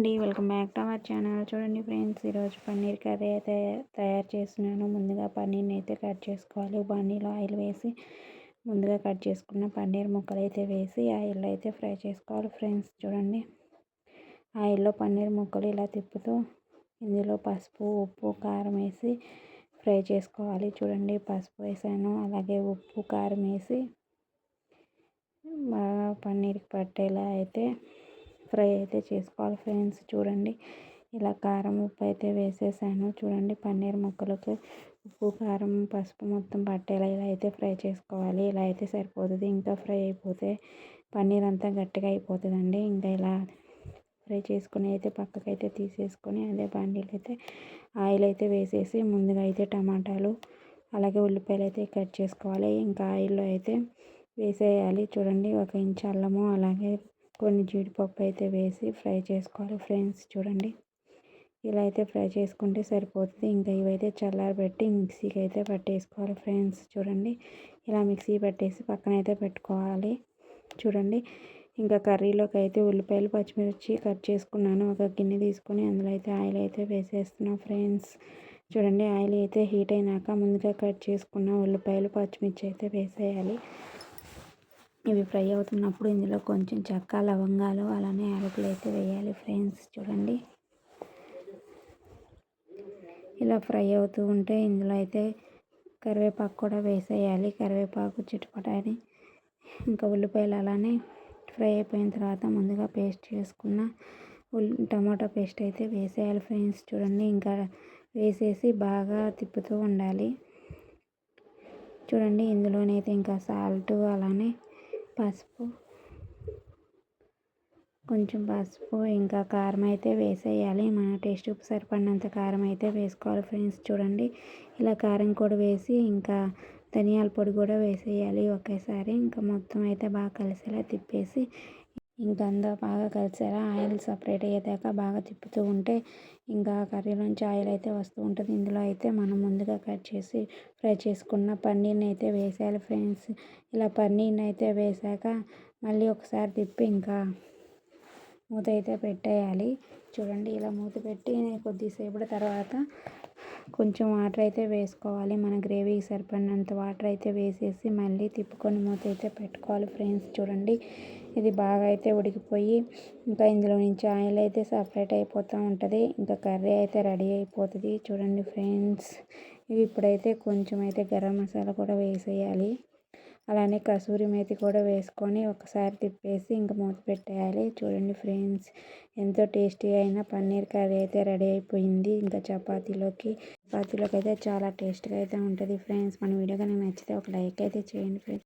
అండి. Welcome back to our channel. చూడండి friends ఈరోజు పన్నీర్ కర్రీ అయితే తయారు చేస్తున్నాను. ముందుగా పన్నీర్ని అయితే కట్ చేసుకోవాలి. బండిలో ఆయిల్ వేసి ముందుగా కట్ చేసుకున్న పన్నీర్ ముక్కలు అయితే వేసి ఆయిల్లో అయితే ఫ్రై చేసుకోవాలి ఫ్రెండ్స్. చూడండి ఆయిల్లో పన్నీర్ ముక్కలు ఇలా తిప్పుతూ ఇందులో పసుపు ఉప్పు కారం వేసి ఫ్రై చేసుకోవాలి. చూడండి పసుపు వేసాను. అలాగే ఉప్పు కారం వేసి బాగా పన్నీర్కి పట్టేలా అయితే ఫ్రై అయితే చేసుకోవాలి ఫ్రెండ్స్. చూడండి ఇలా కారం ఉప్పు అయితే వేసేసాను. చూడండి పన్నీర్ ముక్కలకి ఉప్పు కారం పసుపు మొత్తం పట్టేలా ఇలా అయితే ఫ్రై చేసుకోవాలి. ఇలా అయితే సరిపోతుంది. ఇంకా ఫ్రై అయిపోతే పన్నీర్ అంతా గట్టిగా అయిపోతుందండి. ఇంకా ఇలా ఫ్రై చేసుకుని అయితే పక్కకైతే తీసేసుకొని అదే బండిలో అయితే ఆయిల్ అయితే వేసేసి ముందుగా అయితే టమాటాలు అలాగే ఉల్లిపాయలు అయితే కట్ చేసుకోవాలి. ఇంకా ఆయిల్లో అయితే వేసేయాలి. చూడండి ఒక ఇంచు అల్లము అలాగే కొన్ని జీడిపప్పు అయితే వేసి ఫ్రై చేసుకోవాలి. ఫ్రెండ్స్ చూడండి. ఇలా అయితే ఫ్రై చేసుకుంటే సరిపోతుంది. ఇంకా ఇవైతే చల్లారబెట్టి మిక్సీకి అయితే పట్టేసుకోవాలి. ఫ్రెండ్స్ చూడండి. ఇలా మిక్సీ పట్టేసి పక్కన అయితే పెట్టుకోవాలి. చూడండి. ఇంకా కర్రీలోకి అయితే ఉల్లిపాయలు పచ్చిమిర్చి కట్ చేసుకున్నాను. ఒక గిన్నె తీసుకొని అందులో అయితే ఆయిల్ అయితే వేసేస్తున్నాను ఫ్రెండ్స్. చూడండి. ఆయిల్ అయితే హీట్ అయినాక ముందుగా కట్ చేసుకున్న ఉల్లిపాయలు పచ్చిమిర్చి అయితే వేసేయాలి. ఇవి ఫ్రై అవుతున్నప్పుడు ఇందులో కొంచెం చెక్క లవంగాలు అలానే అరకులు అయితే వేయాలి ఫ్రెండ్స్ చూడండి. ఇలా ఫ్రై అవుతూ ఉంటే ఇందులో అయితే కరివేపాకు కూడా వేసేయాలి. కరివేపాకు చిట్టుపటాని ఇంకా ఉల్లిపాయలు అలానే ఫ్రై అయిపోయిన తర్వాత ముందుగా పేస్ట్ చేసుకున్న ఉల్లి టమాటా పేస్ట్ అయితే వేసేయాలి ఫ్రెండ్స్ చూడండి. ఇంకా వేసేసి బాగా తిప్పుతూ ఉండాలి. చూడండి ఇందులోనైతే ఇంకా సాల్ట్ అలానే పసుపు. కొంచెం పసుపు ఇంకా కారం అయితే వేసేయాలి. మన టేస్ట్కి సరిపడినంత కారం అయితే వేసుకోవాలి ఫ్రెండ్స్. చూడండి ఇలా కారం కూడా వేసి ఇంకా ధనియాల పొడి కూడా వేసేయాలి ఒకేసారి. ఇంకా మొత్తం అయితే బాగా కలిసేలా తిప్పేసి ఇంకా అంతా బాగా కలిసేలా ఆయిల్ సపరేట్ అయ్యేదాకా బాగా తిప్పుతూ ఉంటే ఇంకా కర్రీలోంచి ఆయిల్ అయితే వస్తూ ఉంటుంది. ఇందులో అయితే మనం ముందుగా కట్ చేసి ఫ్రై చేసుకున్న పన్నీర్ని అయితే వేసేయాలి ఫ్రెండ్స్. ఇలా పన్నీర్ని అయితే వేసాక మళ్ళీ ఒకసారి తిప్పి ఇంకా మూత అయితే పెట్టేయాలి. చూడండి ఇలా మూత పెట్టి కొద్దిసేపటి తర్వాత కొంచెం వాటర్ అయితే వేసుకోవాలి. మన గ్రేవీకి సరిపడినంత వాటర్ అయితే వేసేసి మళ్ళీ తిప్పుకొని మూత అయితే పెట్టుకోవాలి ఫ్రెండ్స్. చూడండి ఇది బాగా అయితే ఉడికిపోయి ఇంకా ఇందులో నుంచి ఆయిల్ అయితే సపరేట్ అయిపోతూ ఉంటుంది. ఇంకా కర్రీ అయితే రెడీ అయిపోతుంది. చూడండి ఫ్రెండ్స్ ఇవి ఇప్పుడైతే కొంచెం అయితే గరం మసాలా కూడా వేసేయాలి. అలానే కసూరి మేతి కూడా వేసుకొని ఒకసారి తిప్పేసి ఇంకా మూత పెట్టేయాలి. చూడండి ఫ్రెండ్స్ ఎంతో టేస్టీ అయిన పన్నీర్ కర్రీ అయితే రెడీ అయిపోయింది. ఇంకా చపాతీలోకి చపాతీలోకి అయితే చాలా టేస్ట్గా అయితే ఉంటుంది ఫ్రెండ్స్. మన వీడియో కనుక నచ్చితే ఒక లైక్ అయితే చేయండి ఫ్రెండ్స్.